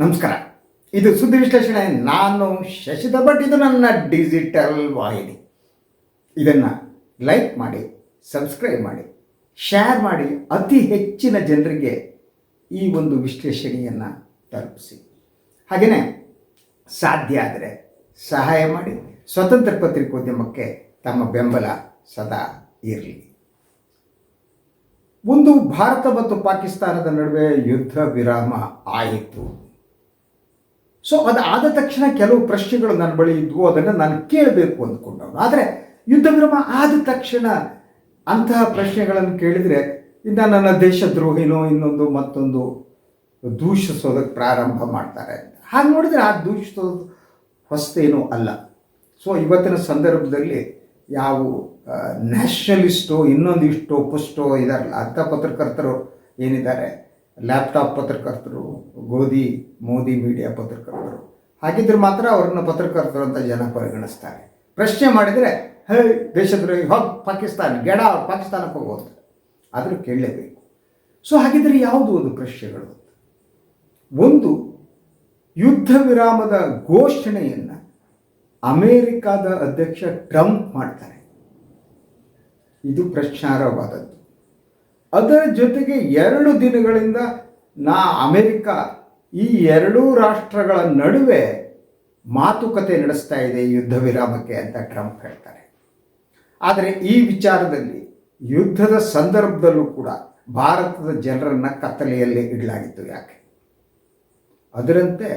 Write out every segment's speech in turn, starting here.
ನಮಸ್ಕಾರ. ಇದು ಸುದ್ದಿ ವಿಶ್ಲೇಷಣೆ. ನಾನು ಶಶಿಧ ಭಟ್. ಇದು ನನ್ನ ಡಿಜಿಟಲ್ ವಾಹಿನಿ. ಇದನ್ನು ಲೈಕ್ ಮಾಡಿ ಸಬ್ಸ್ಕ್ರೈಬ್ ಮಾಡಿ ಶೇರ್ ಮಾಡಿ. ಅತಿ ಹೆಚ್ಚಿನ ಜನರಿಗೆ ಈ ಒಂದು ವಿಶ್ಲೇಷಣೆಯನ್ನು ತಲುಪಿಸಿ. ಹಾಗೆಯೇ ಸಾಧ್ಯ ಆದರೆ ಸಹಾಯ ಮಾಡಿ. ಸ್ವತಂತ್ರ ಪತ್ರಿಕೋದ್ಯಮಕ್ಕೆ ತಮ್ಮ ಬೆಂಬಲ ಸದಾ ಇರಲಿ. ಒಂದು ಭಾರತ ಮತ್ತು ಪಾಕಿಸ್ತಾನದ ನಡುವೆ ಯುದ್ಧ ವಿರಾಮ ಆಯಿತು. ಸೊ ಅದಾದ ತಕ್ಷಣ ಕೆಲವು ಪ್ರಶ್ನೆಗಳು ನನ್ನ ಬಳಿ ಇದ್ವು, ಅದನ್ನು ನಾನು ಕೇಳಬೇಕು ಅಂದ್ಕೊಂಡವನು. ಆದರೆ ಯುದ್ಧ ವಿರಾಮ ಆದ ತಕ್ಷಣ ಅಂತಹ ಪ್ರಶ್ನೆಗಳನ್ನು ಕೇಳಿದರೆ, ಇನ್ನು ನನ್ನ ದೇಶದ್ರೋಹಿನೋ ಇನ್ನೊಂದು ಮತ್ತೊಂದು ದೂಷಿಸೋದಕ್ಕೆ ಪ್ರಾರಂಭ ಮಾಡ್ತಾರೆ. ಹಾಗೆ ನೋಡಿದರೆ ಆ ದೂಷಿಸೋದು ಹೊಸ್ತೇನೂ ಅಲ್ಲ. ಸೊ ಇವತ್ತಿನ ಸಂದರ್ಭದಲ್ಲಿ ಯಾವ ನ್ಯಾಷನಲಿಸ್ಟೋ ಇನ್ನೊಂದಿಷ್ಟೋ ಪುಷ್ಟೋ ಇದಾರಲ್ಲ ಅಂಥ ಪತ್ರಕರ್ತರು ಏನಿದ್ದಾರೆ ಲ್ಯಾಪ್ಟಾಪ್ ಪತ್ರಕರ್ತರು, ಗೋಧಿ, ಮೋದಿ ಮೀಡಿಯಾ ಪತ್ರಕರ್ತರು. ಹಾಗಿದ್ರೆ ಮಾತ್ರ ಅವ್ರನ್ನ ಪತ್ರಕರ್ತರು ಅಂತ ಜನ ಪರಿಗಣಿಸ್ತಾರೆ. ಪ್ರಶ್ನೆ ಮಾಡಿದರೆ, ಹೇ, ದೇಶದ್ರೋಹಿ ಹೋಗಿ ಪಾಕಿಸ್ತಾನ, ಗೆಡ, ಪಾಕಿಸ್ತಾನಕ್ಕೆ ಹೋಗೋದು. ಆದರೂ ಕೇಳಲೇಬೇಕು. ಸೊ ಹಾಗಿದ್ರೆ ಯಾವುದು ಒಂದು ಪ್ರಶ್ನೆಗಳು? ಒಂದು, ಯುದ್ಧ ವಿರಾಮದ ಘೋಷಣೆಯನ್ನು ಅಮೇರಿಕಾದ ಅಧ್ಯಕ್ಷ ಟ್ರಂಪ್ ಮಾಡ್ತಾರೆ. ಇದು ಪ್ರಶ್ನಾರ್ಹವಾದದ್ದು. ಅದರ ಜೊತೆಗೆ ಎರಡು ದಿನಗಳಿಂದ ನಾ ಅಮೆರಿಕ ಈ ಎರಡೂ ರಾಷ್ಟ್ರಗಳ ನಡುವೆ ಮಾತುಕತೆ ನಡೆಸ್ತಾ ಇದೆ ಯುದ್ಧ ವಿರಾಮಕ್ಕೆ ಅಂತ ಟ್ರಂಪ್ ಹೇಳ್ತಾರೆ. ಆದರೆ ಈ ವಿಚಾರದಲ್ಲಿ ಯುದ್ಧದ ಸಂದರ್ಭದಲ್ಲೂ ಕೂಡ ಭಾರತದ ಜನರನ್ನು ಕತ್ತಲೆಯಲ್ಲಿ ಇಡಲಾಗಿತ್ತು ಯಾಕೆ? ಅದರಂತೆ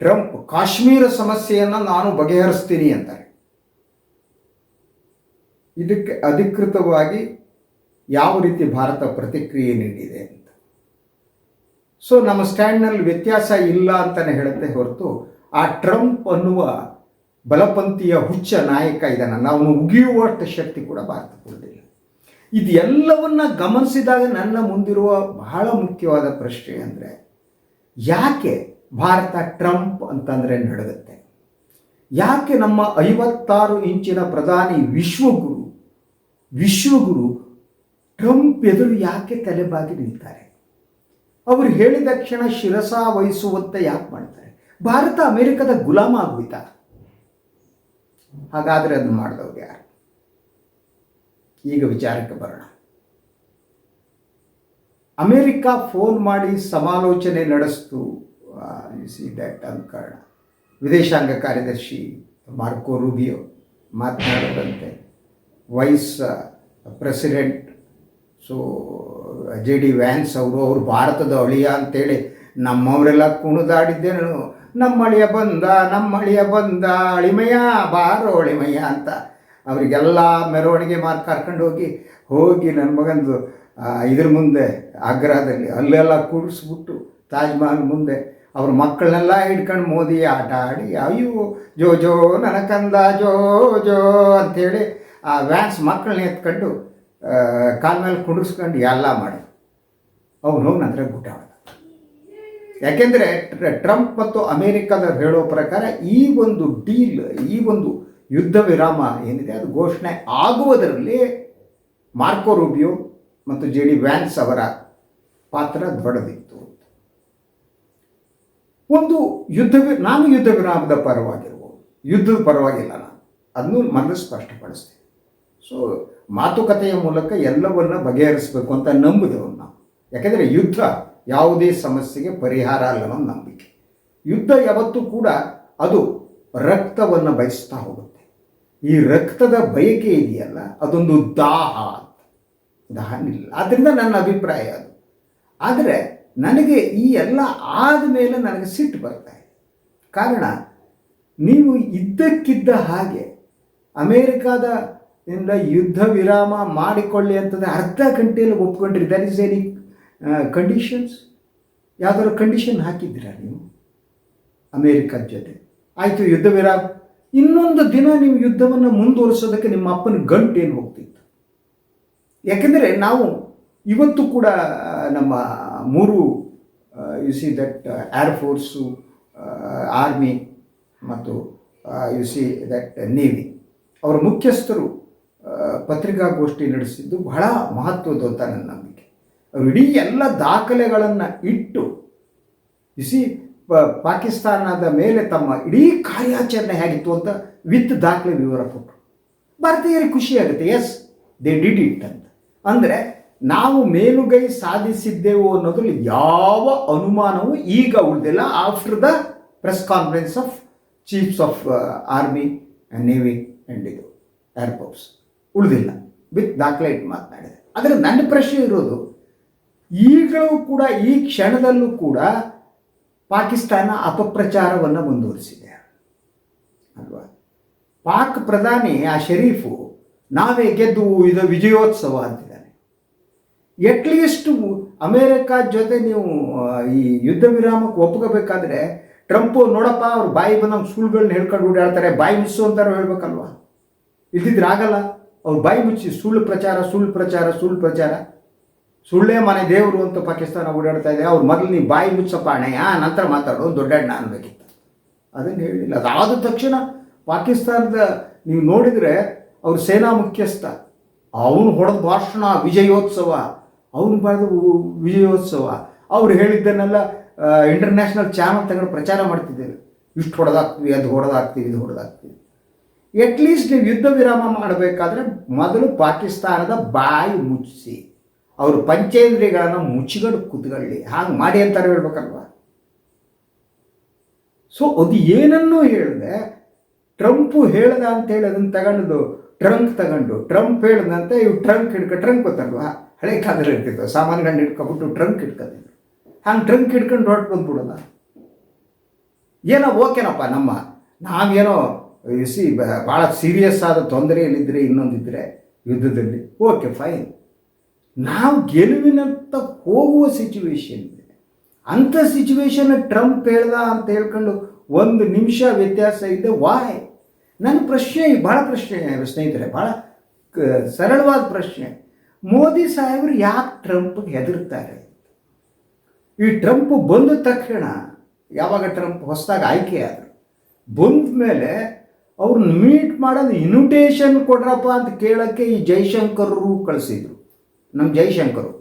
ಟ್ರಂಪ್, ಕಾಶ್ಮೀರ ಸಮಸ್ಯೆಯನ್ನು ನಾನು ಬಗೆಹರಿಸ್ತೀನಿ ಅಂತಾರೆ. ಇದಕ್ಕೆ ಅಧಿಕೃತವಾಗಿ ಯಾವ ರೀತಿ ಭಾರತ ಪ್ರತಿಕ್ರಿಯೆ ನೀಡಿದೆ ಅಂತ. ಸೊ ನಮ್ಮ ಸ್ಟ್ಯಾಂಡ್ನಲ್ಲಿ ವ್ಯತ್ಯಾಸ ಇಲ್ಲ ಅಂತಲೇ ಹೇಳುತ್ತೆ ಹೊರತು ಆ ಟ್ರಂಪ್ ಅನ್ನುವ ಬಲಪಂಥೀಯ ಹುಚ್ಚ ನಾಯಕ ಇದನ್ನು ಅವನು ಉಗಿಯುವಷ್ಟು ಶಕ್ತಿ ಕೂಡ ಭಾರತಕ್ಕೆ ಇದೆಲ್ಲವನ್ನ ಗಮನಿಸಿದಾಗ ನನ್ನ ಮುಂದಿರುವ ಬಹಳ ಮುಖ್ಯವಾದ ಪ್ರಶ್ನೆ ಅಂದರೆ, ಯಾಕೆ ಭಾರತ ಟ್ರಂಪ್ ಅಂತಂದರೆ ನಡೆದತ್ತೆ ಯಾಕೆ ನಮ್ಮ ಐವತ್ತಾರು ಇಂಚಿನ ಪ್ರಧಾನಿ ವಿಶ್ವಗುರು ವಿಶ್ವಗುರು ಟ್ರಂಪ್ ಎದುರು ಯಾಕೆ ತಲೆಬಾಗಿ ನಿಲ್ತಾರೆ? ಅವರು ಹೇಳಿದ ಕ್ಷಣ ಶಿರಸ ವಹಿಸುವಂತೆ ಯಾಕೆ ಮಾಡ್ತಾರೆ? ಭಾರತ ಅಮೆರಿಕದ ಗುಲಾಮ ಆಗೋಯ್ತಾ? ಹಾಗಾದರೆ ಅದನ್ನು ಮಾಡಿದವ್ರು ಯಾರು? ಈಗ ವಿಚಾರಕ್ಕೆ ಬರೋಣ. ಅಮೇರಿಕಾ ಫೋನ್ ಮಾಡಿ ಸಮಾಲೋಚನೆ ನಡೆಸ್ತು ಸಿ ದಟ್ ವಿದೇಶಾಂಗ ಕಾರ್ಯದರ್ಶಿ Marco Rubio ಮಾತನಾಡದಂತೆ vice president so J D Vance ಅವರು ಅವರು ಭಾರತದ ಅಳಿಯ ಅಂತೇಳಿ ನಮ್ಮವರೆಲ್ಲ ಕುಣಿದಾಡಿದ್ದೇನು. ನಮ್ಮ ಅಳಿಯ ಬಂದ ನಮ್ಮ ಅಳಿಯ ಬಂದ, ಅಳಿಮಯ, ಬಾರೋ ಅಳಿಮಯ ಅಂತ ಅವರಿಗೆಲ್ಲ ಮೆರವಣಿಗೆ ಮಾರ್ಕ್ ಕರ್ಕೊಂಡು ಹೋಗಿ ಹೋಗಿ ನನ್ನ ಮಗಂದು ಇದ್ರ ಮುಂದೆ ಆಗ್ರಾದಲ್ಲಿ ಅಲ್ಲೆಲ್ಲ ಕೂಡಿಸ್ಬಿಟ್ಟು ತಾಜ್ ಮಹಲ್ ಮುಂದೆ ಅವ್ರ ಮಕ್ಕಳನ್ನೆಲ್ಲ ಹಿಡ್ಕೊಂಡು ಮೋದಿ ಆಟ ಆಡಿ, ಅಯ್ಯೋ, ಜೋ ಜೋ, ನನಕಂದ ಕಂದ ಜೋ ಜೋ ಅಂಥೇಳಿ ಆ ವ್ಯಾನ್ಸ್ ಮಕ್ಕಳನ್ನ ಎತ್ಕೊಂಡು ಕಾಲ ಮೇಲೆ ಕುಂಡಿಸ್ಕೊಂಡು ಎಲ್ಲ ಮಾಡಿ. ಅವನು ಹೋಗಿ ನಂತರ ಗುಟ್ಟ ಯಾಕೆಂದರೆ ಟ್ರಂಪ್ ಮತ್ತು ಅಮೇರಿಕಾದ ಹೇಳೋ ಪ್ರಕಾರ ಈ ಒಂದು ಡೀಲ್, ಈ ಒಂದು ಯುದ್ಧ ವಿರಾಮ ಏನಿದೆ, ಅದು ಘೋಷಣೆ ಆಗುವುದರಲ್ಲಿ ಮಾರ್ಕೋ ರೂಬಿಯೋ ಮತ್ತು ಜೆ ಡಿ ವ್ಯಾನ್ಸ್ ಅವರ ಪಾತ್ರ ದೊಡ್ಡದಿತ್ತು. ಒಂದು ಯುದ್ಧ ನಾನು ಯುದ್ಧ ವಿರಾಮದ ಪರವಾಗಿರ್ಬೋದು. ಯುದ್ಧದ ಪರವಾಗಿಲ್ಲ ನಾನು. ಅದನ್ನು ಮೊದಲು ಸ್ಪಷ್ಟಪಡಿಸ್ತೀನಿ. ಸೊ ಮಾತುಕತೆಯ ಮೂಲಕ ಎಲ್ಲವನ್ನ ಬಗೆಹರಿಸಬೇಕು ಅಂತ ನಂಬಿದವನು ನಾವು. ಯಾಕೆಂದರೆ ಯುದ್ಧ ಯಾವುದೇ ಸಮಸ್ಯೆಗೆ ಪರಿಹಾರ ಅಲ್ಲ ನಮ್ಮ ನಂಬಿಕೆ. ಯುದ್ಧ ಯಾವತ್ತೂ ಕೂಡ ಅದು ರಕ್ತವನ್ನು ಬಯಸ್ತಾ ಹೋಗುತ್ತೆ. ಈ ರಕ್ತದ ಬಯಕೆ ಇದೆಯಲ್ಲ, ಅದೊಂದು ದಾಹ ಅಂತ. ದಾಹ ನಿಲ್ಲ ಆದ್ದರಿಂದ ನನ್ನ ಅಭಿಪ್ರಾಯ ಅದು. ಆದರೆ ನನಗೆ ಈ ಎಲ್ಲ ಆದಮೇಲೆ ನನಗೆ ಸಿಟ್ಟು ಬರ್ತಾ ಇದೆ. ಕಾರಣ, ನೀವು ಇದ್ದಕ್ಕಿದ್ದ ಹಾಗೆ ಅಮೇರಿಕಾದ ಇಂದ ಯುದ್ಧ ವಿರಾಮ ಮಾಡಿಕೊಳ್ಳಿ ಅಂತಂದರೆ ಅರ್ಧ ಗಂಟೆಯಲ್ಲಿ ಒಪ್ಕೊಂಡ್ರಿ. ದಟ್ ಇಸ್ ಎನಿ ಕಂಡೀಷನ್ಸ್ ಯಾವ್ದಾದ್ರು ಕಂಡೀಷನ್ ಹಾಕಿದ್ದೀರಾ ನೀವು? ಅಮೇರಿಕದ ಜೊತೆ. ಆಯಿತು, ಯುದ್ಧ ವಿರಾಮ. ಇನ್ನೊಂದು ದಿನ ನೀವು ಯುದ್ಧವನ್ನು ಮುಂದುವರಿಸೋದಕ್ಕೆ ನಿಮ್ಮ ಅಪ್ಪನ ಗಂಟು ಏನು ಹೋಗ್ತಿತ್ತು? ಯಾಕೆಂದರೆ ನಾವು ಇವತ್ತು ಕೂಡ ನಮ್ಮ ಮೂರು you see that air force army ಮತ್ತು ಯು ಸಿ ದಟ್ ನೇವಿ ಅವರ ಮುಖ್ಯಸ್ಥರು ಪತ್ರಿಕಾಗೋಷ್ಠಿ ನಡೆಸಿದ್ದು ಬಹಳ ಮಹತ್ವದ ಅಂತ ನನ್ನ ನಂಬಿಕೆ. ಅವರು ಇಡೀ ಎಲ್ಲ ದಾಖಲೆಗಳನ್ನು ಇಟ್ಟು ಇಸಿ ಪಾಕಿಸ್ತಾನದ ಮೇಲೆ ತಮ್ಮ ಇಡೀ ಕಾರ್ಯಾಚರಣೆ ಹೇಗಿತ್ತು ಅಂತ ವಿತ್ ದಾಖಲೆ ವಿವರ ಕೊಟ್ಟರು ಭಾರತೀಯರಿಗೆ ಖುಷಿಯಾಗುತ್ತೆ ಎಸ್ ದೇ ಡಿಡ್ ಇಟ್ ಅಂತ. ಅಂದರೆ ನಾವು ಮೇಲುಗೈ ಸಾಧಿಸಿದ್ದೆವು ಅನ್ನೋದ್ರಲ್ಲಿ ಯಾವ ಅನುಮಾನವೂ ಈಗ ಉಳಿದಿಲ್ಲ. After the press conference of chiefs of army navy and ಇದು ಏರ್ಫೋರ್ಸ್ ಉಳಿದಿಲ್ಲ. ವಿತ್ ದಾಖಲೆ ಇಟ್ಟು ಮಾತನಾಡಿದೆ. ಆದರೆ ನನ್ನ ಪ್ರಶ್ನೆ ಇರೋದು, ಈಗಲೂ ಕೂಡ ಈ ಕ್ಷಣದಲ್ಲೂ ಕೂಡ ಪಾಕಿಸ್ತಾನ ಅಪಪ್ರಚಾರವನ್ನು ಮುಂದುವರಿಸಿದೆ. ಅಲ್ವಾ? ಪಾಕ್ ಪ್ರಧಾನಿ ಆ ಶರೀಫು ನಾವೇ ಗೆದ್ದು ಇದು ವಿಜಯೋತ್ಸವ ಅಂತಿದ್ದಾನೆ. ಎಟ್ಲೀಸ್ಟ್ ಅಮೇರಿಕ ಜೊತೆ ನೀವು ಈ ಯುದ್ಧ ವಿರಾಮಕ್ಕೆ ಒಪ್ಕೋಬೇಕಾದ್ರೆ ಟ್ರಂಪ್ ನೋಡಪ್ಪ, ಅವ್ರು ಬಾಯಿ ಬಂದಂಗೆ ಸುಳ್ಳುಗಳನ್ನ ಹೇಳ್ಕೊಂಡು ಓಡಾಡ್ತಾರೆ, ಬಾಯಿ ಮಿಸ್ಸು ಅಂತಾರು ಹೇಳ್ಬೇಕಲ್ವಾ? ಇಲ್ದಿದ್ರೆ ಆಗಲ್ಲ. ಅವ್ರು ಬಾಯಿ ಮುಚ್ಚಿ ಸುಳ್ಳು ಪ್ರಚಾರ ಸುಳ್ಳು ಪ್ರಚಾರ ಸುಳ್ಳು ಪ್ರಚಾರ. ಸುಳ್ಳೇ ಮನೆ ದೇವರು ಅಂತ ಪಾಕಿಸ್ತಾನ ಓಡಾಡ್ತಾ ಇದೆ. ಅವ್ರು ಮೊದಲು ನೀವು ಬಾಯಿ ಮುಚ್ಚಪ್ಪ ಅಣ್ಣಯ್ಯ, ನಂತರ ಮಾತಾಡೋ ದೊಡ್ಡಣ್ಣ ಅನ್ಬೇಕಿತ್ತು. ಅದನ್ನು ಹೇಳಿಲ್ಲ. ಅದಾದ ತಕ್ಷಣ ಪಾಕಿಸ್ತಾನದ ನೀವು ನೋಡಿದರೆ ಅವ್ರ ಸೇನಾ ಮುಖ್ಯಸ್ಥ, ಅವನು ಹೊಡೆದ ಭಾಷಣ, ವಿಜಯೋತ್ಸವ, ಅವನು ಬರೆದ ವಿಜಯೋತ್ಸವ. ಅವ್ರು ಹೇಳಿದ್ದನ್ನೆಲ್ಲ ಇಂಟರ್ನ್ಯಾಷನಲ್ ಚಾನಲ್ ತಗೊಂಡು ಪ್ರಚಾರ ಮಾಡ್ತಿದ್ದೇವೆ ಇಷ್ಟು ಹೊಡೆದಾಕ್ತೀವಿ, ಅದು ಹೊಡೆದಾಕ್ತೀವಿ, ಇದು ಹೊಡೆದಾಕ್ತೀವಿ. ಅಟ್ಲೀಸ್ಟ್ ನೀವು ಯುದ್ಧ ವಿರಾಮ ಮಾಡಬೇಕಾದ್ರೆ ಮೊದಲು ಪಾಕಿಸ್ತಾನದ ಬಾಯಿ ಮುಚ್ಚಿಸಿ ಅವರು ಪಂಚೇಂದ್ರಿಯಗಳನ್ನು ಮುಚ್ಚಿಗಡು ಕೂತ್ಕೊಳ್ಳಿ. ಹಾಗೆ ಮಾಡಿ ಅಂತಾರೆ ಹೇಳ್ಬೇಕಲ್ವಾ? ಸೊ ಅದು ಏನನ್ನೂ ಹೇಳಿದೆ, ಟ್ರಂಪು ಹೇಳ್ದ ಅಂತೇಳಿ ಅದನ್ನು ತಗೊಂಡು ಟ್ರಂಕ್ ತಗೊಂಡು, ಟ್ರಂಪ್ ಹೇಳ್ದಂತೆ ಇವು ಟ್ರಂಕ್ ಹಿಡ್ಕೊ ಟ್ರಂಕ್ ಗೊತ್ತಲ್ವಾ? ಹಳೆ ಕಾಲದಲ್ಲಿ ಇರ್ತಿತ್ತು ಸಾಮಾನುಗಳನ್ನ ಇಟ್ಕೊಬಿಟ್ಟು ಟ್ರಂಕ್ ಇಟ್ಕೊತಿದ್ರು ಹಂಗೆ ಟ್ರಂಕ್ ಹಿಡ್ಕೊಂಡು ಹೊರಟು ಬಂದ್ಬಿಡೋದ. ಏನೋ ಓಕೆನಪ್ಪ ನಮ್ಮ, ನಾವೇನೋ ಸಿ ಭಾಳ ಸೀರಿಯಸ್ ಆದ ತೊಂದರೆಯಲ್ಲಿದ್ದರೆ ಇನ್ನೊಂದಿದ್ದರೆ ಯುದ್ಧದಲ್ಲಿ ಓಕೆ ಫೈನ್ ನಾವು ಗೆಲುವಿನತ್ತ ಹೋಗುವ ಸಿಚುವೇಶನ್ ಇದೆ. ಅಂಥ ಸಿಚುವೇಶನ್ ಟ್ರಂಪ್ ಹೇಳ್ದ ಅಂತ ಹೇಳ್ಕೊಂಡು ಒಂದು ನಿಮಿಷ ವ್ಯತ್ಯಾಸ ಇದೆ ವಾಯ್ ನನ್ನ ಪ್ರಶ್ನೆ ಭಾಳ ಪ್ರಶ್ನೆ, ಸ್ನೇಹಿತರೆ ಭಾಳ ಸರಳವಾದ ಪ್ರಶ್ನೆ. ಮೋದಿ ಸಾಹೇಬರು ಯಾಕೆ ಟ್ರಂಪ್ಗೆ ಹೆದರ್ತಾರೆ? ಈ ಟ್ರಂಪ್ ಬಂದ ತಕ್ಷಣ, ಯಾವಾಗ ಟ್ರಂಪ್ ಹೊಸದಾಗಿ ಆಯ್ಕೆ ಆದರು ಬಂದ ಮೇಲೆ ಅವ್ರನ್ನ ಮೀಟ್ ಮಾಡೋದು ಇನ್ವಿಟೇಷನ್ ಕೊಡ್ರಪ್ಪ ಅಂತ ಕೇಳೋಕ್ಕೆ ಈ ಜೈಶಂಕರ್ರು ಕಳಿಸಿದ್ರು. ನಮ್ಮ Jaishankar.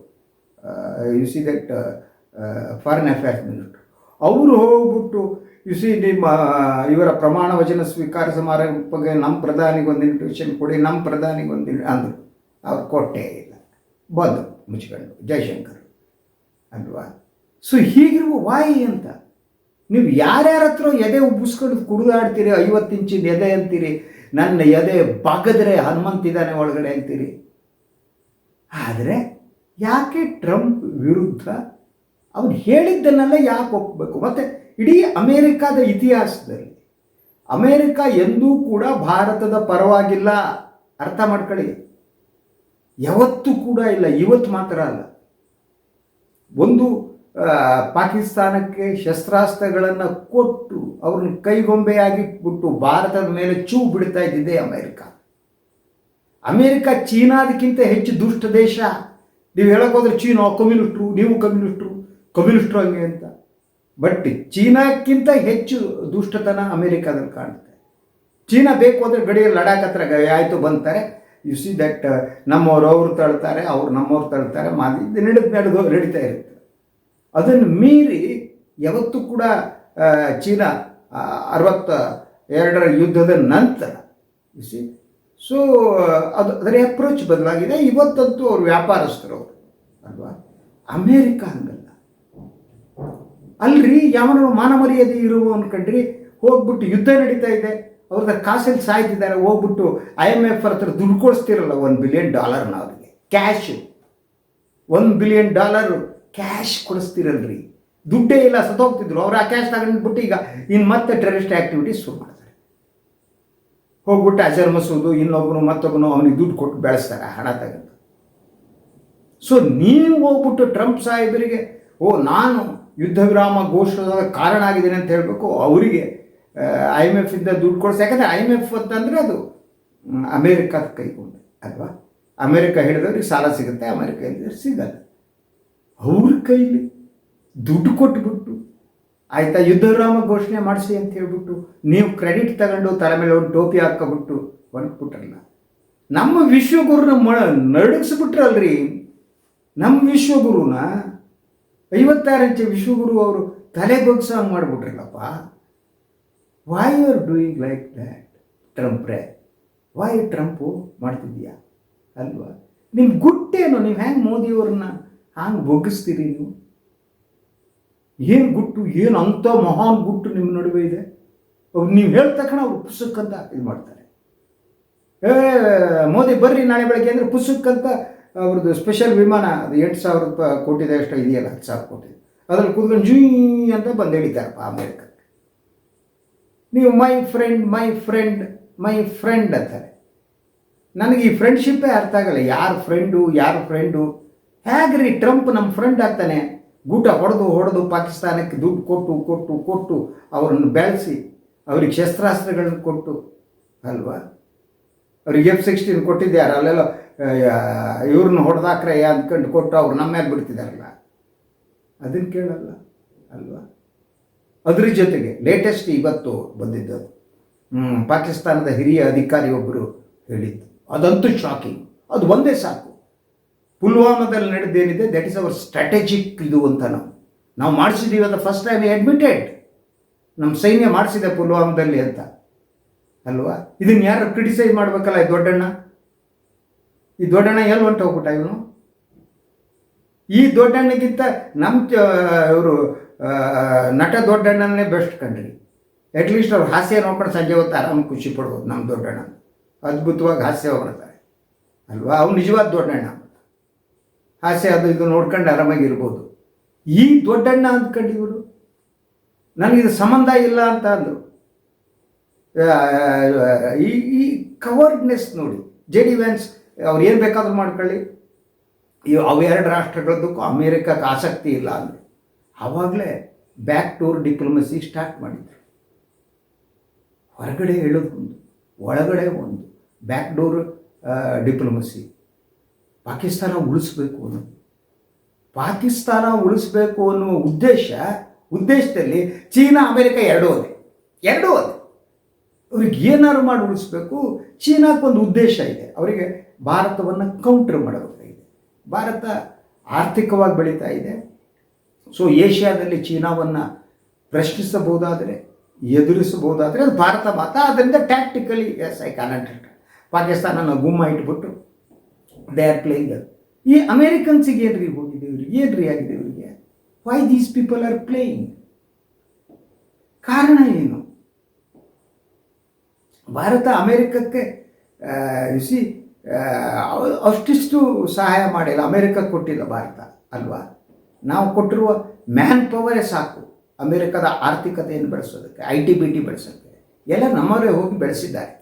You see that foreign affairs minister ಅವರು ಹೋಗ್ಬಿಟ್ಟು ಯು ಸಿ ನಿಮ್ಮ ಇವರ ಪ್ರಮಾಣ ವಚನ ಸ್ವೀಕಾರ ಸಮಾರಂಭಕ್ಕೆ ನಮ್ಮ ಪ್ರಧಾನಿಗೆ ಒಂದು ಇನ್ವಿಟೇಷನ್ ಕೊಡಿ ನಮ್ಮ ಪ್ರಧಾನಿಗೆ ಒಂದು ಅಂದರು. ಅವ್ರು ಕೊಟ್ಟೇ ಇಲ್ಲ. ಬಂದು ಮುಚ್ಕೊಂಡು, ಜೈಶಂಕರ್. ಅಲ್ವಾ ಸೊ ಹೀಗಿರುವ ವಾಯಿ ಅಂತ. ನೀವು ಯಾರ್ಯಾರ ಹತ್ರ ಎದೆ ಉಬ್ಬಿಸ್ಕೊಂಡು ಕುಡಿದಾಡ್ತೀರಿ ಐವತ್ತು ಇಂಚಿನ ಎದೆ ಅಂತೀರಿ, ನನ್ನ ಎದೆ ಬಾಗದ್ರೆ ಹನುಮಂತಿದ್ದಾನೆ ಒಳಗಡೆ ಅಂತೀರಿ. ಆದರೆ ಯಾಕೆ ಟ್ರಂಪ್ ವಿರುದ್ಧ ಅವನು ಹೇಳಿದ್ದನ್ನೆಲ್ಲ ಯಾಕೆ ಒಪ್ಪಬೇಕು ಮತ್ತು ಇಡೀ ಅಮೇರಿಕಾದ ಇತಿಹಾಸದಲ್ಲಿ, ಅಮೇರಿಕ ಎಂದೂ ಕೂಡ ಭಾರತದ ಪರವಾಗಿಲ್ಲ. ಅರ್ಥ ಮಾಡ್ಕೊಳ್ಳಿ. ಯಾವತ್ತೂ ಕೂಡ ಇಲ್ಲ, ಇವತ್ತು ಮಾತ್ರ ಅಲ್ಲ. ಒಂದು ಪಾಕಿಸ್ತಾನಕ್ಕೆ ಶಸ್ತ್ರಾಸ್ತ್ರಗಳನ್ನು ಕೊಟ್ಟು ಅವ್ರನ್ನ ಕೈಗೊಂಬೆಯಾಗಿ ಬಿಟ್ಟು ಭಾರತದ ಮೇಲೆ ಚೂ ಬಿಡ್ತಾ ಇದ್ದಿದೆ ಅಮೇರಿಕ. ಅಮೇರಿಕ ಚೀನಾದಕ್ಕಿಂತ ಹೆಚ್ಚು ದುಷ್ಟ ದೇಶ. ನೀವು ಹೇಳಕ್ ಹೋದ್ರೆ ಚೀನಾ ಕಮ್ಯುನಿಸ್ಟ್ರು, ನೀವು ಕಮ್ಯುನಿಸ್ಟ್ರು ಕಮ್ಯುನಿಸ್ಟ್ರು ಹಂಗೆ ಅಂತ. ಬಟ್ ಚೀನಾಕ್ಕಿಂತ ಹೆಚ್ಚು ದುಷ್ಟತನ ಅಮೇರಿಕಾದಲ್ಲಿ ಕಾಣುತ್ತೆ. ಚೀನಾ ಬೇಕು ಅಂದರೆ ಗಡಿಯಲ್ಲಿ ಲಡಾಖ್ ಹತ್ರ ಆಯಿತು ಬಂತಾರೆ ಯು ಸಿ ದಟ್ ನಮ್ಮವ್ರು ಅವ್ರು ತಳ್ತಾರೆ, ಅವ್ರು ನಮ್ಮವ್ರು ತಳ್ತಾರೆ ಮಾದಿ ನಡೆದು ನಡೆದು ನಡೀತಾ ಇರುತ್ತೆ. ಅದನ್ನು ಮೀರಿ ಯಾವತ್ತೂ ಕೂಡ ಚೀನಾ ಅರವತ್ತ ಎರಡರ ಯುದ್ಧದ ನಂತರ ಸಿ ಸೊ ಅದು ಅದರ ಅಪ್ರೋಚ್ ಬದಲಾಗಿದೆ. ಇವತ್ತಂತೂ ಅವ್ರು ವ್ಯಾಪಾರಸ್ಥರು ಅಲ್ವಾ? ಅಮೇರಿಕ ಹಂಗಲ್ಲ. ಅಲ್ರಿ, ಯಾವನೋ ಮಾನ ಮರ್ಯಾದೆ ಇರುವವನು ಕಂಡ್ರಿ ಹೋಗ್ಬಿಟ್ಟು ಯುದ್ಧ ನಡೀತಾ ಇದೆ. ಅವ್ರದ ಕಾಸಲ್ಲಿ ಸಾಯ್ತಿದ್ದಾರೆ. ಹೋಗ್ಬಿಟ್ಟು ಐ ಎಂ ಎಫ್ ಹತ್ರ ದುಡ್ಡು ಕೊಡಿಸ್ತಿರಲ್ಲ, ಒಂದು ಬಿಲಿಯನ್ ಡಾಲರ್ನ ಅವರಿಗೆ. ಕ್ಯಾಶು ಒಂದು ಬಿಲಿಯನ್ ಡಾಲರ್ ಕ್ಯಾಶ್ ಕೊಡಿಸ್ತಿರಲ್ರಿ. ದುಡ್ಡೇ ಇಲ್ಲ, ಸತ್ತೋಗ್ತಿದ್ರು. ಅವ್ರು ಆ ಕ್ಯಾಶ್ ತಗೊಂಡ್ಬಿಟ್ಟು ಈಗ ಇನ್ನು ಮತ್ತೆ ಟೆರರಿಸ್ಟ್ ಆಕ್ಟಿವಿಟೀಸ್ ಶುರು ಮಾಡ್ತಾರೆ. ಹೋಗ್ಬಿಟ್ಟು ಅಜರ್ ಇನ್ನೊಬ್ಬನು ಮತ್ತೊಬ್ಬನು ಅವನಿಗೆ ದುಡ್ಡು ಕೊಟ್ಟು ಬೆಳೆಸ್ತಾರೆ, ಹಣ ತಗೊಂಡು ಸೊ ನೀವು ಹೋಗ್ಬಿಟ್ಟು ಟ್ರಂಪ್ ಸಾಹೇಬರಿಗೆ, ಓ, ನಾನು ಯುದ್ಧ ವಿರಾಮ ಘೋಷಣದ ಕಾರಣ ಆಗಿದ್ದೇನೆ ಅಂತ ಹೇಳಬೇಕು, ಅವರಿಗೆ ಐ ಎಂ ಎಫ್ ಇಂದ ದುಡ್ಡು ಕೊಡಿಸ್. ಯಾಕಂದರೆ ಐ ಎಂ ಎಫ್ ಅಂತಂದರೆ ಅದು ಅಮೇರಿಕಾದ ಕೈಗೊಂಡೆ, ಅಲ್ವಾ? ಅಮೇರಿಕ ಹಿಡಿದವ್ರಿಗೆ ಸಾಲ ಸಿಗುತ್ತೆ, ಅಮೇರಿಕಾ ಹೇಳಿದ್ರೆ ಸಿಗಲ್ಲ. ಅವ್ರ ಕೈಲಿ ದುಡ್ಡು ಕೊಟ್ಬಿಟ್ಟು ಆಯ್ತಾ ಯುದ್ಧರಾಮ ಘೋಷಣೆ ಮಾಡಿಸಿ ಅಂತ ಹೇಳ್ಬಿಟ್ಟು ನೀವು ಕ್ರೆಡಿಟ್ ತಗೊಂಡು ತಲೆ ಮೇಲೆ ಒಂದು ಟೋಪಿ ಹಾಕ್ಕೊಬಿಟ್ಟು ಒಣಗ್ಬಿಟ್ರಲ್ಲ. ನಮ್ಮ ವಿಶ್ವಗುರುನ ಮ ನಡಗಿಸ್ಬಿಟ್ರಲ್ರಿ. ನಮ್ಮ ವಿಶ್ವಗುರುನ ಐವತ್ತಾರು ಇಂಚ ವಿಶ್ವಗುರು ಅವರು ತಲೆ ಬಗ್ಸಂಗೆ ಮಾಡಿಬಿಟ್ರಲ್ಲಪ್ಪ. Why you are doing like that ಟ್ರಂಪ್ರೆ why Trump ಮಾಡ್ತಿದ್ಯಾ ಅಲ್ವಾ? ನಿಮ್ಮ ಗುಟ್ಟೇನು, ನೀವು ಹ್ಯಾಂಗೆ ಮೋದಿಯವ್ರನ್ನ ಹಂಗೆ ಬೊಗ್ಗಿಸ್ತೀರಿ ನೀವು? ಏನು ಗುಟ್ಟು, ಏನು ಅಂತ ಮಹಾನ್ ಗುಟ್ಟು ನಿಮ್ಮ ನಡುವೆ ಇದೆ? ಅವ್ರು ನೀವು ಹೇಳಿದ ತಕ್ಷಣ ಅವ್ರು ಪುಸ್ತಕ ಅಂತ ಇದು ಮಾಡ್ತಾರೆ. ಏ, ಮೋದಿ ಬರ್ರಿ ನಾಳೆ ಬೆಳಗ್ಗೆ ಅಂದರೆ ಪುಸ್ತಕಂತ ಅವ್ರದ್ದು ಸ್ಪೆಷಲ್ ವಿಮಾನ, ಅದು ಎಂಟು ಸಾವಿರ ರೂಪಾಯಿ ಕೋಟಿದೆ ಅಷ್ಟು ಇದೆಯಲ್ಲ, ಹತ್ತು ಸಾವಿರ ಕೋಟಿ. ಅದ್ರಲ್ಲಿ ಕೂತ್ಕೊಂಡು ಜೂ ಅಂತ ಬಂದು ಹೇಳಿದ್ದಾರಪ್ಪ ಅಮೇರಿಕಕ್ಕೆ. ನೀವು my friend my friend my friend ಅಂತಾರೆ. ನನಗೆ ಈ ಫ್ರೆಂಡ್ಶಿಪ್ಪೇ ಅರ್ಥ ಆಗಲ್ಲ, ಯಾರು ಫ್ರೆಂಡು ಯಾರು ಫ್ರೆಂಡು ಹೇಗ್ರಿ ಟ್ರಂಪ್ ನಮ್ಮ ಫ್ರೆಂಡ್ ಆಗ್ತಾನೆ. ಗೂಟ ಹೊಡೆದು ಹೊಡೆದು ಪಾಕಿಸ್ತಾನಕ್ಕೆ ದುಡ್ಡು ಕೊಟ್ಟು ಕೊಟ್ಟು ಕೊಟ್ಟು ಅವರನ್ನು ಬೆಳೆಸಿ, ಅವ್ರಿಗೆ ಶಸ್ತ್ರಾಸ್ತ್ರಗಳನ್ನು ಕೊಟ್ಟು, ಅಲ್ವಾ? ಅವ್ರಿಗೆ ಎಫ್ ಸಿಕ್ಸ್ಟೀನ್ ಕೊಟ್ಟಿದ್ದಾರೆ, ಅಲ್ಲೆಲ್ಲ ಇವ್ರನ್ನ ಹೊಡೆದಾಕ್ರೆ ಅಂದ್ಕೊಂಡು ಕೊಟ್ಟು ಅವ್ರು ನಮ್ಮ ಮೇಲೆ ಬಿಡ್ತಿದಾರಲ್ಲ? ಅದನ್ನು ಕೇಳಲ್ಲ, ಅಲ್ವಾ? ಅದ್ರ ಜೊತೆಗೆ ಲೇಟೆಸ್ಟ್ ಇವತ್ತು ಬಂದಿದ್ದು ಪಾಕಿಸ್ತಾನದ ಹಿರಿಯ ಅಧಿಕಾರಿ ಒಬ್ಬರು ಹೇಳಿದ್ದು. ಅದಂತೂ ಶಾಕಿಂಗ್ ಅದು ಒಂದೇ ಸಾಕು. ಪುಲ್ವಾಮಾದಲ್ಲಿ ನಡೆದೇನಿದೆ ದಟ್ ಇಸ್ ಅವರ್ ಸ್ಟ್ರಾಟಜಿಕ್ ಇದು ಅಂತ ನಾವು. ನಾವು ಮಾಡಿಸಿದ್ದೀವಿ ಅಂತ ಫಸ್ಟ್ ಟೈಮ್ ಅಡ್ಮಿಟೆಡ್ ನಮ್ಮ ಸೈನ್ಯ ಮಾಡಿಸಿದೆ ಪುಲ್ವಾಮಾದಲ್ಲಿ ಅಂತ. ಅಲ್ವಾ? ಇದನ್ನ ಯಾರು ಕ್ರಿಟಿಸೈಸ್ ಮಾಡಬೇಕಲ್ಲ ಈ ದೊಡ್ಡಣ್ಣ? ಈ ದೊಡ್ಡಣ್ಣ ಎಲ್ಲಿ ಹೊಂಟು ಹೋಗ್ಬಿಟ್ಟ ಇವನು? ಈ ದೊಡ್ಡಣ್ಣಗಿಂತ ನಮ್ಮ ಇವರು ನಟ ದೊಡ್ಡಣ್ಣನೇ ಬೆಸ್ಟ್ ಕಂಡ್ರಿ ಅಟ್ಲೀಸ್ಟ್ ಅವ್ರು ಹಾಸ್ಯ ನೋಡ್ಕೊಂಡು ಸಂಜೆ ಹೊತ್ತು ಆರಾಮ್ ಖುಷಿ ಪಡ್ಬೋದು ನಮ್ಮ ದೊಡ್ಡಣ್ಣ. ಅದ್ಭುತವಾಗಿ ಹಾಸ್ಯ ಬರ್ತಾರೆ ಅಲ್ವಾ? ಅವ್ನು ನಿಜವಾದ ದೊಡ್ಡಣ್ಣ. ಹಾಸ್ಯ ಅದು ಇದು ನೋಡ್ಕೊಂಡು ಆರಾಮಾಗಿರ್ಬೋದು. ಈ ದೊಡ್ಡಣ್ಣ ಅಂದ್ಕೊಂಡು ಇವರು ನನಗಿದು ಸಂಬಂಧ ಇಲ್ಲ ಅಂತ ಅಂದರು. ಈ ಈ ಕವರ್ಡ್ನೆಸ್ ನೋಡಿ ಜೆ ಡಿ ವ್ಯಾನ್ಸ್ ಅವ್ರು ಏನು ಬೇಕಾದರೂ ಮಾಡ್ಕೊಳ್ಳಿ. ಇವು ಅವೆರಡು ರಾಷ್ಟ್ರಗಳದ್ದಕ್ಕೂ ಅಮೇರಿಕಕ್ಕೆ ಆಸಕ್ತಿ ಇಲ್ಲ ಅಂದರೆ. ಆವಾಗಲೇ ಬ್ಯಾಕ್ ಟೂರ್ ಡಿಪ್ಲೊಮಸಿ ಸ್ಟಾರ್ಟ್ ಮಾಡಿದ್ರು. ಹೊರಗಡೆ ಹೇಳೋದು ಒಂದು, ಒಳಗಡೆ ಒಂದು ಬ್ಯಾಕ್ ಡೋರ್ ಡಿಪ್ಲೊಮಸಿ ಪಾಕಿಸ್ತಾನ ಉಳಿಸ್ಬೇಕು ಅನ್ನೋದು ಪಾಕಿಸ್ತಾನ ಉಳಿಸ್ಬೇಕು ಅನ್ನುವ ಉದ್ದೇಶ, ಉದ್ದೇಶದಲ್ಲಿ ಚೀನಾ, ಅಮೆರಿಕ ಎರಡೂ ಅದೇ. ಎರಡೂ ಅದೇ. ಅವ್ರಿಗೆ ಏನಾದ್ರು ಮಾಡಿ ಉಳಿಸ್ಬೇಕು ಚೀನಾಕ್ಕೊಂದು ಉದ್ದೇಶ ಇದೆ. ಅವರಿಗೆ ಭಾರತವನ್ನು ಕೌಂಟರ್ ಮಾಡಬೇಕಾಗಿದೆ. ಭಾರತ ಆರ್ಥಿಕವಾಗಿ ಬೆಳೀತಾ ಇದೆ. ಸೊ ಏಷ್ಯಾದಲ್ಲಿ ಚೀನಾವನ್ನು ಪ್ರಶ್ನಿಸಬಹುದಾದರೆ, ಎದುರಿಸಬಹುದಾದರೆ ಅದು ಭಾರತ ಮಾತ್ರ. ಅದರಿಂದ ಟ್ಯಾಕ್ಟಿಕಲಿ ಎಸ್ ಐ ಕಾನಟ್ ಪಾಕಿಸ್ತಾನನ ಗುಮ್ಮ ಇಟ್ಬಿಟ್ಟು ದೇ ಆರ್ ಪ್ಲೇಯಿಂಗ್ ಈ ಅಮೇರಿಕನ್ಸಿಗೆ ಏನ್ರಿ ಹೋಗಿದೆ ಇವ್ರಿಗೆ ಏನ್ರಿ ಆಗಿದೆ ಇವರಿಗೆ? Why these people are playing ಕಾರಣ ಏನು? ಭಾರತ ಅಮೇರಿಕಕ್ಕೆ ಸಿ ಅಷ್ಟಿಷ್ಟು ಸಹಾಯ ಮಾಡಿಲ್ಲ. ಅಮೇರಿಕಕ್ಕೆ ಕೊಟ್ಟಿಲ್ಲ ಭಾರತ, ಅಲ್ವಾ? ನಾವು ಕೊಟ್ಟಿರುವ ಮ್ಯಾನ್ ಪವರೇ ಸಾಕು. ಅಮೇರಿಕದ ಆರ್ಥಿಕತೆಯನ್ನು ಬೆಳೆಸೋದಕ್ಕೆ ಐ ಟಿ ಬಿ ಟಿ ಬೆಳೆಸೋಕ್ಕೆ ಎಲ್ಲ ನಮ್ಮವರೇ ಹೋಗಿ ಬೆಳೆಸಿದ್ದಾರೆ,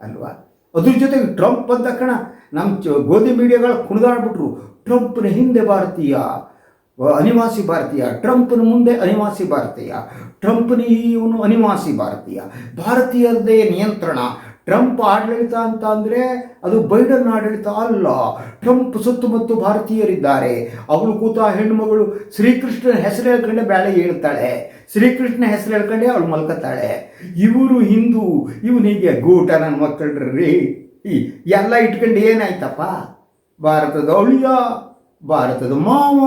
ಅಲ್ವಾ? ಅದ್ರ ಜೊತೆಗೆ ಟ್ರಂಪ್ ಬಂದ ತಕ್ಷಣ ನಮ್ಮ ಚ ಗೋಧಿ ಮೀಡಿಯಾಗಳು ಕುಣಿದಾಡ್ಬಿಟ್ರು. ಟ್ರಂಪ್ನ ಹಿಂದೆ ಭಾರತೀಯ ಅನಿವಾಸಿ ಭಾರತೀಯ. ಟ್ರಂಪ್ನ ಮುಂದೆ ಅನಿವಾಸಿ ಭಾರತೀಯ. ಟ್ರಂಪ್ನ ಇವನು ಅನಿವಾಸಿ ಭಾರತೀಯ. ಭಾರತೀಯರದೇ ನಿಯಂತ್ರಣ. ಟ್ರಂಪ್ ಆಡಳಿತ ಅಂತ ಅಂದರೆ ಅದು ಬೈಡನ್ ಆಡಳಿತ ಅಲ್ಲ. ಟ್ರಂಪ್ ಸುತ್ತಮುತ್ತ ಭಾರತೀಯರಿದ್ದಾರೆ. ಅವಳು ಕೂತ ಹೆಣ್ಣುಮಗಳು ಶ್ರೀಕೃಷ್ಣನ ಹೆಸರು ಹೇಳ್ಕೊಂಡೆ ಬೇಳೆ ಹೇಳ್ತಾಳೆ. ಶ್ರೀಕೃಷ್ಣ ಹೆಸರು ಹೇಳ್ಕೊಂಡೆ ಅವಳು ಮಲ್ಕತ್ತಾಳೆ ಇವರು ಹಿಂದೂ ಇವನಿಗೆ ಗೂಟ ನನ್ನ ಮಕ್ಕಳ್ರಿ ಎಲ್ಲ ಇಟ್ಕೊಂಡು ಏನಾಯ್ತಪ್ಪ? ಭಾರತದ ಅಳಿಯ, ಭಾರತದ ಮಾವ,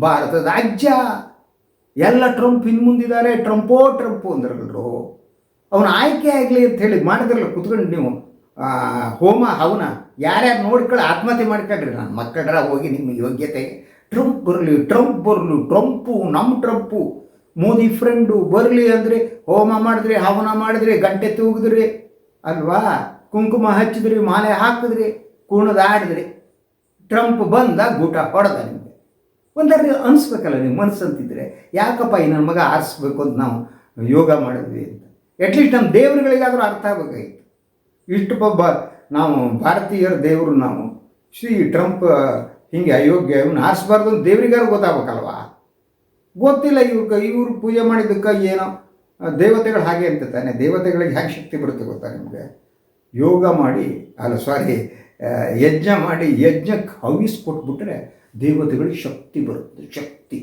ಭಾರತದ ಅಜ್ಜ, ಎಲ್ಲ ಟ್ರಂಪ್ ಇನ್ನು ಮುಂದಿದ್ದಾರೆ. ಟ್ರಂಪೋ ಟ್ರಂಪು ಅಂದ್ರಲ್ರು ಅವನ ಆಯ್ಕೆ ಆಗಲಿ ಅಂತ ಹೇಳಿ ಮಾಡಿದ್ರಲ್ಲ ಕುತ್ಕೊಂಡು ನೀವು ಹೋಮ, ಹವನ, ಯಾರ್ಯಾರು ನೋಡ್ಕೊಳ್ಳಿ ಆತ್ಮಹತ್ಯೆ ಮಾಡ್ಕೊಳ್ರಿ ನಾನು ಮಕ್ಕಳರ ಹೋಗಿ ನಿಮ್ಮ ಯೋಗ್ಯತೆ. ಟ್ರಂಪ್ ಬರಲಿ ಟ್ರಂಪ್ ಬರಲಿ ಟ್ರಂಪು ನಮ್ಮ ಟ್ರಂಪು ಮೋದಿ ಫ್ರೆಂಡು ಬರಲಿ ಅಂದರೆ ಹೋಮ ಮಾಡಿದ್ರೆ, ಹವನ ಮಾಡಿದ್ರೆ, ಗಂಟೆ ತೂಗಿದ್ರಿ, ಅಲ್ವಾ? ಕುಂಕುಮ ಹಚ್ಚಿದ್ರಿ, ಮಾಲೆ ಹಾಕಿದ್ರಿ ಕುಣದಾಡಿದ್ರಿ ಟ್ರಂಪ್ ಬಂದ ಗೂಟ ಹೊಡೆದ ನಿಮಗೆ. ಒಂದರ್ಗ ಅನಿಸ್ಬೇಕಲ್ಲ ನೀವು ಮನಸ್ಸಂತಿದ್ರೆ, ಯಾಕಪ್ಪ ಈ ನನ್ನ ಮಗ ಆರಿಸ್ಬೇಕು ಅಂತ ನಾವು ಯೋಗ ಮಾಡಿದ್ವಿ ಅಂತ. ಅಟ್ಲೀಸ್ಟ್ ನಮ್ಮ ದೇವರುಗಳಿಗಾದರೂ ಅರ್ಥ ಆಗಬೇಕಾಗಿತ್ತು. ಇಷ್ಟು ಒಬ್ಬ ನಾವು ಭಾರತೀಯರ ದೇವರು ನಾವು. ಶ್ರೀ ಟ್ರಂಪ್ ಹಿಂಗೆ ಅಯೋಗ್ಯ, ಇವನು ಆರಿಸ್ಬಾರ್ದು ಅಂತ ದೇವರಿಗಾರು ಗೊತ್ತಾಗಬೇಕಲ್ವಾ? ಗೊತ್ತಿಲ್ಲ ಇವ್ರು ಪೂಜೆ ಮಾಡಿದ್ದಕ್ಕೆ ಏನೋ ದೇವತೆಗಳು ಹಾಗೆ ಅಂತ ತಾನೆ. ದೇವತೆಗಳಿಗೆ ಹ್ಯಾಕ್ ಶಕ್ತಿ ಬರುತ್ತೆ ಗೊತ್ತಾ ನಿಮಗೆ? ಯೋಗ ಮಾಡಿ, ಅಲ್ಲ ಸಾರಿ ಯಜ್ಞ ಮಾಡಿ, ಯಜ್ಞಕ್ಕೆ ಹವಿಸ್ ಕೊಟ್ಬಿಟ್ರೆ ದೇವತೆಗಳಿಗೆ ಶಕ್ತಿ ಬರುತ್ತೆ, ಶಕ್ತಿ.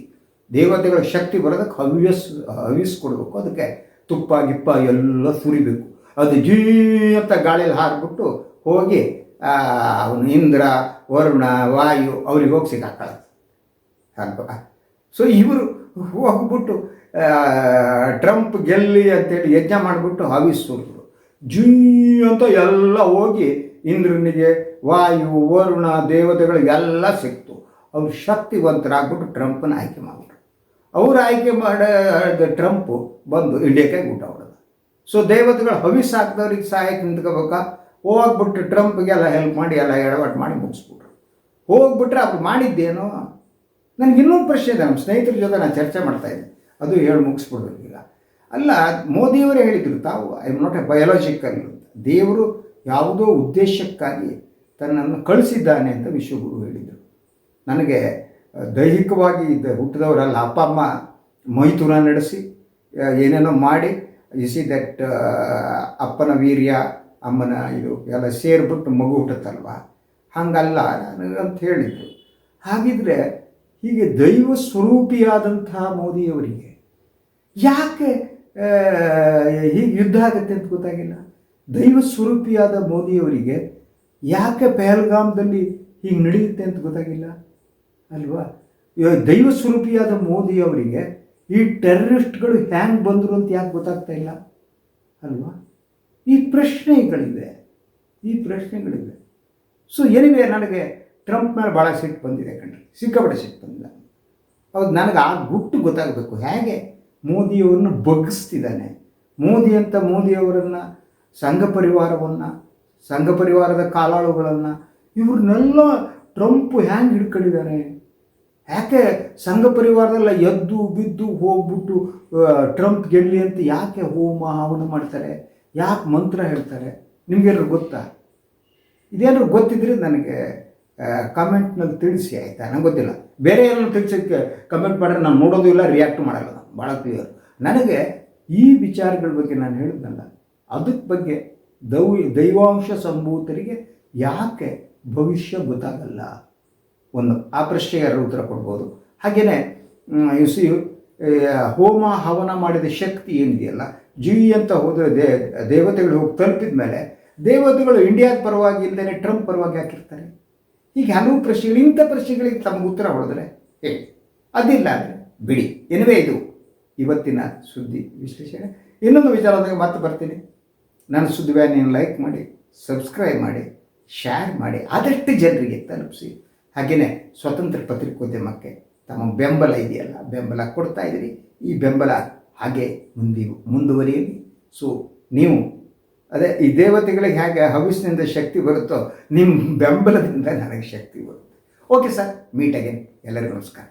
ದೇವತೆಗಳ ಶಕ್ತಿ ಬರೋದಕ್ಕೆ ಹವ್ಯಸ್ ಹವಿಸ್ ಕೊಡಬೇಕು. ಅದಕ್ಕೆ ತುಪ್ಪ, ಗಿಪ್ಪ ಎಲ್ಲ ಸುರಿಬೇಕು. ಅದು ಜೀ ಅಂತ ಗಾಳಿಯಲ್ಲಿ ಹಾರಿಬಿಟ್ಟು ಹೋಗಿ ಅವನು ಇಂದ್ರ, ವರುಣ, ವಾಯು ಅವ್ರಿಗೆ ಹೋಗಿ ಸಿಗಾಕೊಳ್ಳೋದು ಅಲ್ವಾ? ಸೊ ಇವರು ಹೋಗ್ಬಿಟ್ಟು ಟ್ರಂಪ್ ಗೆಲ್ಲಿ ಅಂತೇಳಿ ಯಜ್ಞ ಮಾಡಿಬಿಟ್ಟು ಹವಿಸ್ತಿದ್ರು ಜೀ ಅಂತ ಎಲ್ಲ ಹೋಗಿ ಇಂದ್ರನಿಗೆ ವಾಯು, ವರುಣ ದೇವತೆಗಳಿಗೆಲ್ಲ ಸಿಕ್ತು. ಅವ್ರು ಶಕ್ತಿವಂತರಾಗ್ಬಿಟ್ಟು ಟ್ರಂಪ್ನ ಆಯ್ಕೆ ಮಾಡಿದ್ರು ಅವ್ರು ಆಯ್ಕೆ ಮಾಡಿದ ಟ್ರಂಪ್ ಬಂದು ಇಂಡಿಯಾಕ್ಕೆ ಊಟ ಹೊಡೆದ. ಸೊ ದೇವತೆಗಳು ಹವಿಸ್ ಹಾಕಿದವ್ರಿಗೆ ಸಹಾಯಕ್ಕೆ ನಿಂತ್ಕೋಬೇಕಾ? ಹೋಗ್ಬಿಟ್ಟು ಟ್ರಂಪ್ಗೆಲ್ಲ ಹೆಲ್ಪ್ ಮಾಡಿ, ಎಲ್ಲ ಎಡವಟ್ಟು ಮಾಡಿ ಮುಗಿಸ್ಬಿಟ್ರು. ಹೋಗ್ಬಿಟ್ರೆ ಅವ್ರು ಮಾಡಿದ್ದೇನೋ? ನನಗೆ ಇನ್ನೊಂದು ಪ್ರಶ್ನೆ ಇದೆ, ನಮ್ಮ ಸ್ನೇಹಿತರ ಜೊತೆ ನಾನು ಚರ್ಚೆ ಮಾಡ್ತಾ ಇದ್ದೆ ಅದು ಹೇಳಿ ಮುಗಿಸ್ಬಿಡ್ಬೇಕು. ಅಲ್ಲ, ಮೋದಿಯವರೇ ಹೇಳಿದರು, ತಾವು I am not a biological ದೇವರು ಯಾವುದೋ ಉದ್ದೇಶಕ್ಕಾಗಿ ತನ್ನನ್ನು ಕಳಿಸಿದ್ದಾನೆ ಅಂತ ವಿಶ್ವಗುರು ಹೇಳಿದರು. ನನಗೆ ದೈಹಿಕವಾಗಿ ಇದ್ದ ಹುಟ್ಟಿದವರಲ್ಲ, ಅಪ್ಪ, ಅಮ್ಮ ಮೈತುರ ನಡೆಸಿ ಏನೇನೋ ಮಾಡಿ ಇಸಿ ದಟ್ ಅಪ್ಪನ ವೀರ್ಯ, ಅಮ್ಮನ ಇದು ಎಲ್ಲ ಸೇರಿಬಿಟ್ಟು ಮಗು ಹುಟ್ಟುತ್ತಲ್ವ? ಹಂಗಲ್ಲ ಅಂತ ಹೇಳಿದರು. ಹಾಗಿದ್ರೆ ಹೀಗೆ ದೈವ ಸ್ವರೂಪಿಯಾದಂತಹ ಮೋದಿಯವರಿಗೆ ಯಾಕೆ ಹೀಗೆ ಯುದ್ಧ ಆಗುತ್ತೆ ಅಂತ ಗೊತ್ತಾಗಿಲ್ಲ. ದೈವ ಸ್ವರೂಪಿಯಾದ ಮೋದಿಯವರಿಗೆ ಯಾಕೆ ಪಹಲ್ಗಾಮ್ದಲ್ಲಿ ಹೀಗೆ ನಡೆಯುತ್ತೆ ಅಂತ ಗೊತ್ತಾಗಿಲ್ಲ? ಅಲ್ವಾ? ದೈವ ಸ್ವರೂಪಿಯಾದ ಮೋದಿಯವರಿಗೆ ಈ ಟೆರರಿಸ್ಟ್ಗಳು ಹ್ಯಾಂಗ್ ಬಂದರು ಅಂತ ಯಾಕೆ ಗೊತ್ತಾಗ್ತಾ ಇಲ್ಲ? ಅಲ್ವಾ? ಈ ಪ್ರಶ್ನೆಗಳಿವೆ. ಈ ಪ್ರಶ್ನೆಗಳಿವೆ. ಸೊ ಎನಿವೆ ನನಗೆ ಟ್ರಂಪ್ ಮೇಲೆ ಭಾಳ ಸಿಟ್ಟು ಬಂದಿದೆ ಕಣ್ರಿ. ಸಿಕ್ಕಾಪಟ್ಟೆ ಸಿಟ್ಟು ಬಂದಿಲ್ಲ ಅವಾಗ ನನಗೆ ಆ ಗುಟ್ಟು ಗೊತ್ತಾಗಬೇಕು. ಹೇಗೆ? ಮೋದಿಯವರನ್ನು ಬಗ್ಗಿಸ್ತಿದ್ದಾನೆ. ಮೋದಿ ಅಂತ ಮೋದಿಯವರನ್ನು, ಸಂಘ ಪರಿವಾರವನ್ನು, ಸಂಘ ಪರಿವಾರದ ಕಾಲಾಳುಗಳನ್ನು ಇವ್ರನ್ನೆಲ್ಲ ಟ್ರಂಪ್ ಹ್ಯಾಂಗೆ ಹಿಡ್ಕೊಂಡಿದ್ದಾನೆ ಯಾಕೆ ಸಂಘ ಪರಿವಾರದಲ್ಲ ಎದ್ದು ಬಿದ್ದು ಹೋಗ್ಬಿಟ್ಟು ಟ್ರಂಪ್ ಗೆಲ್ಲಿ ಅಂತ ಯಾಕೆ ಹೋಮ ಹವನ ಮಾಡ್ತಾರೆ? ಯಾಕೆ ಮಂತ್ರ ಹೇಳ್ತಾರೆ? ನಿಮಗೆಲ್ಲರೂ ಗೊತ್ತಾ? ಇದೇನಾದ್ರು ಗೊತ್ತಿದ್ರೆ ನನಗೆ ಕಮೆಂಟ್ನಲ್ಲಿ ತಿಳಿಸಿ, ಆಯಿತಾ? ನಂಗೆ ಗೊತ್ತಿಲ್ಲ. ಬೇರೆ ಏನಾದ್ರು ತಿಳಿಸೋಕ್ಕೆ ಕಮೆಂಟ್ ಮಾಡಿದ್ರೆ ನಾನು ನೋಡೋದು ಇಲ್ಲ ರಿಯಾಕ್ಟ್ ಮಾಡಲ್ಲ ಭಾಳ ಕ್ಲಿಯರ್ ನನಗೆ ಈ ವಿಚಾರಗಳ ಬಗ್ಗೆ ನಾನು ಹೇಳಿದ್ನಲ್ಲ ಅದಕ್ಕೆ ಬಗ್ಗೆ ದೌ, ದೈವಾಂಶ ಸಂಭೂತರಿಗೆ ಯಾಕೆ ಭವಿಷ್ಯ ಗೊತ್ತಾಗಲ್ಲ? ಒಂದು, ಆ ಪ್ರಶ್ನೆಗೆ ಯಾರು ಉತ್ತರ ಕೊಡ್ಬೋದು? ಹಾಗೆಯೇ ಸಿ ಹೋಮ ಹವನ ಮಾಡಿದ ಶಕ್ತಿ ಏನಿದೆಯಲ್ಲ, ಜೀವಿ ಅಂತ ಹೋದರೆ ದೇ, ದೇವತೆಗಳು ಹೋಗಿ ತಲುಪಿದ ಮೇಲೆ ದೇವತೆಗಳು ಇಂಡಿಯಾದ ಪರವಾಗಿ ಇಲ್ಲದೇ ಟ್ರಂಪ್ ಪರವಾಗಿ ಹಾಕಿರ್ತಾರೆ. ಹೀಗೆ ಹಲವು ಪ್ರಶ್ನೆಗಳು, ಇಂಥ ಪ್ರಶ್ನೆಗಳಿಗೆ ತಮ್ಮ ಉತ್ತರ ಹೊಡೆದ್ರೆ, ಏ, ಅದಿಲ್ಲ ಅಂದರೆ, ಬಿಡಿ. ಎನಿವೇ ಇದು. ಇವತ್ತಿನ ಸುದ್ದಿ ವಿಶ್ಲೇಷಣೆ. ಇನ್ನೊಂದು ವಿಚಾರದಾಗ ಮತ್ತೆ ಬರ್ತೀನಿ. ನನ್ನ ಸುದ್ದಿ ವ್ಯಾನಿಯನ್ನು ಲೈಕ್ ಮಾಡಿ ಸಬ್ಸ್ಕ್ರೈಬ್ ಮಾಡಿ ಶೇರ್ ಮಾಡಿ, ಆದಷ್ಟು ಜನರಿಗೆ ತಲುಪಿಸಿ. ಹಾಗೆಯೇ ಸ್ವತಂತ್ರ ಪತ್ರಿಕೋದ್ಯಮಕ್ಕೆ ತಮ್ಮ ಬೆಂಬಲ ಇದೆಯಲ್ಲ, ಬೆಂಬಲ ಕೊಡ್ತಾ ಇದ್ದೀರಿ. ಈ ಬೆಂಬಲ ಹಾಗೆ ಮುಂದೆ, ಮುಂದುವರಿಯಲಿ. ಸೊ ನೀವು ಅದೇ ಈ ದೇವತೆಗಳಿಗೆ ಹೇಗೆ ಹವಿಸ್ನಿಂದ ಶಕ್ತಿ ಬರುತ್ತೋ, ನಿಮ್ಮ ಬೆಂಬಲದಿಂದ ನನಗೆ ಶಕ್ತಿ ಬರುತ್ತೆ. ಓಕೆ ಸರ್ ಮೀಟ್ ಅಗೇನ್ ಎಲ್ಲರಿಗೂ ನಮಸ್ಕಾರ.